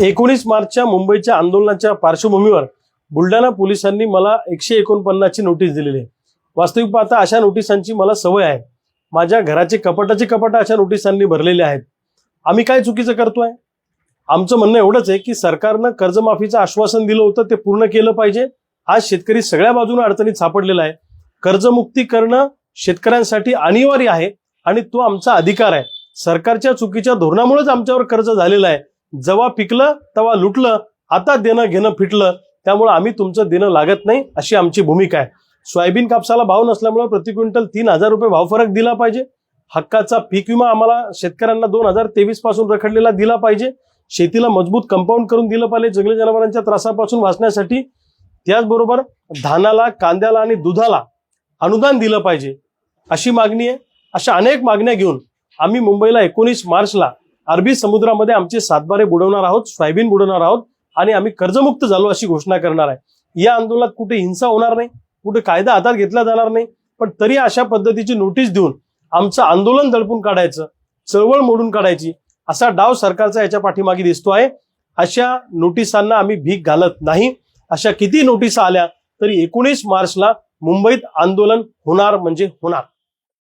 एकोणीस मार्चच्या मुंबईच्या आंदोलनाच्या पार्श्वभूमीवर बुलढाणा पोलिसांनी मला एकशे एकोणपन्नासची नोटीस दिलेली आहे. वास्तविक पाहता अशा नोटिसांची मला सवय आहे. माझ्या घराचे कपाटाचे कपाट अशा नोटिसांनी भरलेले आहेत. आम्ही काय चुकीचं करतोय? आमचं म्हणणं एवढंच आहे की सरकारनं कर्जमाफीचं आश्वासन दिलं होतं ते पूर्ण केलं पाहिजे. आज शेतकरी सगळ्या बाजूने अडचणीत सापडलेला आहे. कर्जमुक्ती करणं शेतकऱ्यांसाठी अनिवार्य आहे आणि तो आमचा अधिकार आहे. सरकारच्या चुकीच्या धोरणामुळेच आमच्यावर कर्ज झालेलं आहे. जेव्हा पिकलं तेव्हा लुटलं आता देणं घेणं फिटलं त्यामुळे आम्ही तुमचं देणं लागत नाही अशी आमची भूमिका आहे. सोयाबीन कापसाला भाव नसल्यामुळे प्रति क्विंटल तीन हजार रुपये भाव फरक दिला पाहिजे. हक्काचा पीक विमा आम्हाला शेतकऱ्यांना दोन हजार तेवीसपासून रखडलेला दिला पाहिजे. शेतीला मजबूत कंपाऊंड करून दिलं पाहिजे जंगली जनावरांच्या त्रासापासून वाचण्यासाठी. त्याचबरोबर धानाला कांद्याला आणि दुधाला अनुदान दिलं पाहिजे अशी मागणी आहे. अशा अनेक मागण्या घेऊन आम्ही मुंबईला एकोणीस मार्चला अरबी समुद्रामध्ये आमचे सातबारे बुडवणार आहोत सोयाबीन बुडवणार आहोत आणि आम्ही कर्जमुक्त झालो अशी घोषणा करणार आहे. या आंदोलनात कुठे हिंसा होणार नाही कुठे कायदा हातात घेतला जाणार नाही पण तरी अशा पद्धतीची नोटीस देऊन आमचं आंदोलन दडपून काढायचं चळवळ मोडून काढायची असा डाव सरकारचा याच्या पाठीमागे दिसतो आहे. अशा नोटिसांना आम्ही भीक घालत नाही. अशा किती नोटीस आल्या तरी एकोणीस मार्चला मुंबईत आंदोलन होणार म्हणजे होणार.